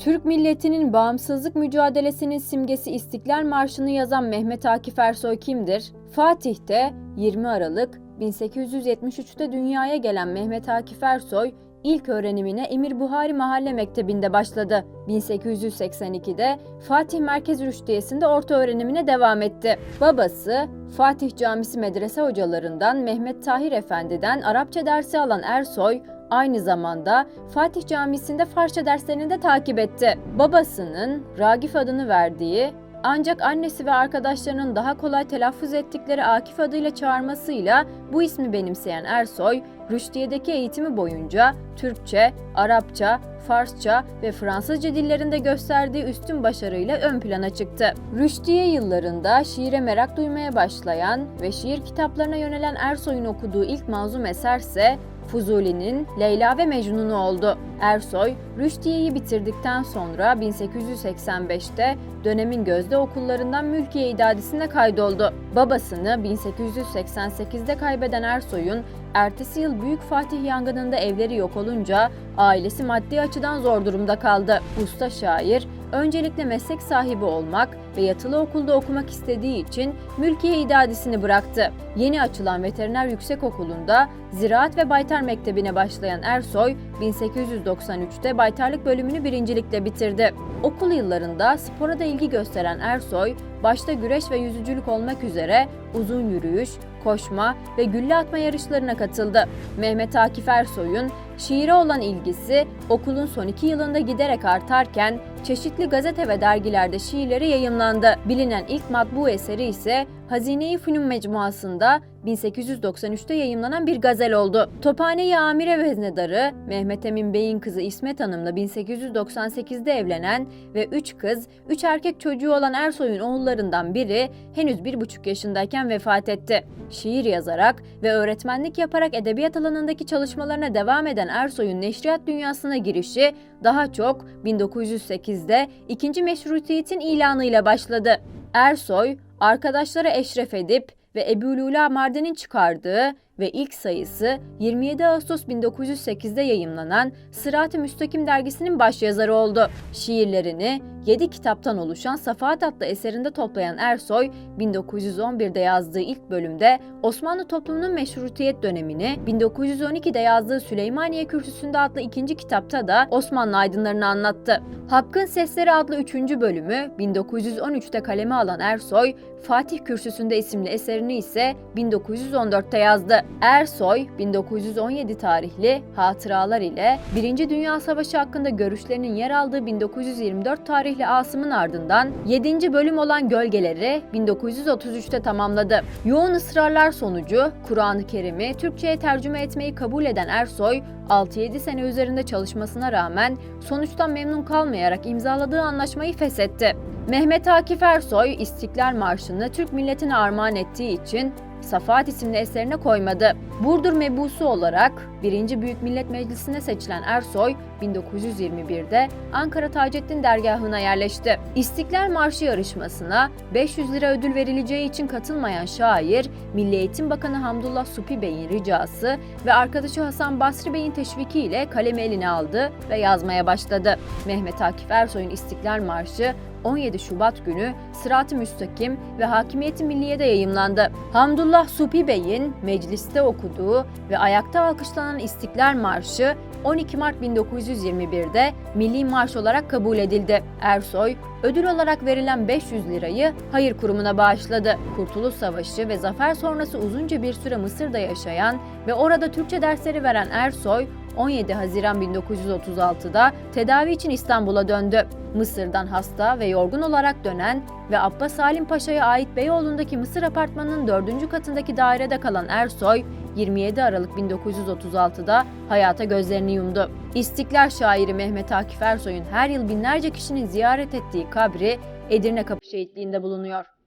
Türk milletinin bağımsızlık mücadelesinin simgesi İstiklal Marşı'nı yazan Mehmet Akif Ersoy kimdir? Fatih'te 20 Aralık 1873'te dünyaya gelen Mehmet Akif Ersoy ilk öğrenimine Emir Buhari Mahalle Mektebi'nde başladı. 1882'de Fatih Merkez Rüştiyesi'nde orta öğrenimine devam etti. Babası Fatih Camisi medrese hocalarından Mehmet Tahir Efendi'den Arapça dersi alan Ersoy, aynı zamanda Fatih Camisi'nde Farsça derslerini de takip etti. Babasının Ragif adını verdiği ancak annesi ve arkadaşlarının daha kolay telaffuz ettikleri Akif adıyla çağırmasıyla bu ismi benimseyen Ersoy, Rüştiye'deki eğitimi boyunca Türkçe, Arapça, Farsça ve Fransızca dillerinde gösterdiği üstün başarıyla ön plana çıktı. Rüştiye yıllarında şiire merak duymaya başlayan ve şiir kitaplarına yönelen Ersoy'un okuduğu ilk manzum eserse Fuzuli'nin Leyla ve Mecnun'u oldu. Ersoy, Rüştiye'yi bitirdikten sonra 1885'te dönemin gözde okullarından Mülkiye İdadisi'ne kaydoldu. Babasını 1888'de kaybeden Ersoy'un ertesi yıl Büyük Fatih yangınında evleri yok olunca ailesi maddi açıdan zor durumda kaldı. Usta şair öncelikle meslek sahibi olmak ve yatılı okulda okumak istediği için Mülkiye İdadisi'ni bıraktı. Yeni açılan Veteriner Yüksekokulu'nda Ziraat ve Baytar Mektebi'ne başlayan Ersoy, 1893'te baytarlık bölümünü birincilikle bitirdi. Okul yıllarında spora da ilgi gösteren Ersoy, başta güreş ve yüzücülük olmak üzere uzun yürüyüş, koşma ve gülle atma yarışlarına katıldı. Mehmet Akif Ersoy'un şiire olan ilgisi okulun son iki yılında giderek artarken çeşitli gazete ve dergilerde şiirleri yayımlandı. Bilinen ilk matbu eseri ise Hazine-i Fünun Mecmuası'nda 1893'te yayımlanan bir gazel oldu. Tophane-i Amire Veznedarı Mehmet Emin Bey'in kızı İsmet Hanım'la 1898'de evlenen ve 3 kız, 3 erkek çocuğu olan Ersoy'un oğullarından biri henüz 1,5 yaşındayken vefat etti. Şiir yazarak ve öğretmenlik yaparak edebiyat alanındaki çalışmalarına devam eden Ersoy'un neşriyat dünyasına girişi daha çok 1908'de ikinci meşrutiyetin ilanıyla başladı. Ersoy, arkadaşlara eşref edip ve Ebu Lula Mardin'in çıkardığı ve ilk sayısı 27 Ağustos 1908'de yayımlanan Sırat-ı Müstakim dergisinin başyazarı oldu. Şiirlerini 7 kitaptan oluşan Safahat adlı eserinde toplayan Ersoy, 1911'de yazdığı ilk bölümde Osmanlı toplumunun meşrutiyet dönemini, 1912'de yazdığı Süleymaniye Kürsüsü'nde adlı ikinci kitapta da Osmanlı aydınlarını anlattı. Hakkın Sesleri adlı üçüncü bölümü 1913'te kaleme alan Ersoy, Fatih Kürsüsü'nde isimli eserini ise 1914'te yazdı. Ersoy, 1917 tarihli Hatıralar ile Birinci Dünya Savaşı hakkında görüşlerinin yer aldığı 1924 tarihli Asım'ın ardından 7. bölüm olan Gölgeleri 1933'te tamamladı. Yoğun ısrarlar sonucu Kur'an-ı Kerim'i Türkçe'ye tercüme etmeyi kabul eden Ersoy, 6-7 sene üzerinde çalışmasına rağmen sonuçtan memnun kalmayarak imzaladığı anlaşmayı feshetti. Mehmet Akif Ersoy, İstiklal Marşı'nı Türk milletine armağan ettiği için Safahat isimli eserine koymadı. Burdur mebusu olarak 1. Büyük Millet Meclisi'ne seçilen Ersoy, 1921'de Ankara Taceddin dergahına yerleşti. İstiklal Marşı yarışmasına 500 lira ödül verileceği için katılmayan şair, Milli Eğitim Bakanı Hamdullah Supi Bey'in ricası ve arkadaşı Hasan Basri Bey'in teşvikiyle kalemi eline aldı ve yazmaya başladı. Mehmet Akif Ersoy'un İstiklal Marşı 17 Şubat günü Sırat-ı Müstakim ve Hakimiyeti Milliye'de yayımlandı. Hamdullah Supi Bey'in mecliste okuduğu ve ayakta alkışlanan İstiklal Marşı 12 Mart 1921'de Milli Marş olarak kabul edildi. Ersoy, ödül olarak verilen 500 lirayı hayır kurumuna bağışladı. Kurtuluş Savaşı ve zafer sonrası uzunca bir süre Mısır'da yaşayan ve orada Türkçe dersleri veren Ersoy, 17 Haziran 1936'da tedavi için İstanbul'a döndü. Mısır'dan hasta ve yorgun olarak dönen ve Abbas Salim Paşa'ya ait Beyoğlu'ndaki Mısır apartmanının 4. katındaki dairede kalan Ersoy, 27 Aralık 1936'da hayata gözlerini yumdu. İstiklal şairi Mehmet Akif Ersoy'un her yıl binlerce kişinin ziyaret ettiği kabri Edirne Kapı Şehitliği'nde bulunuyor.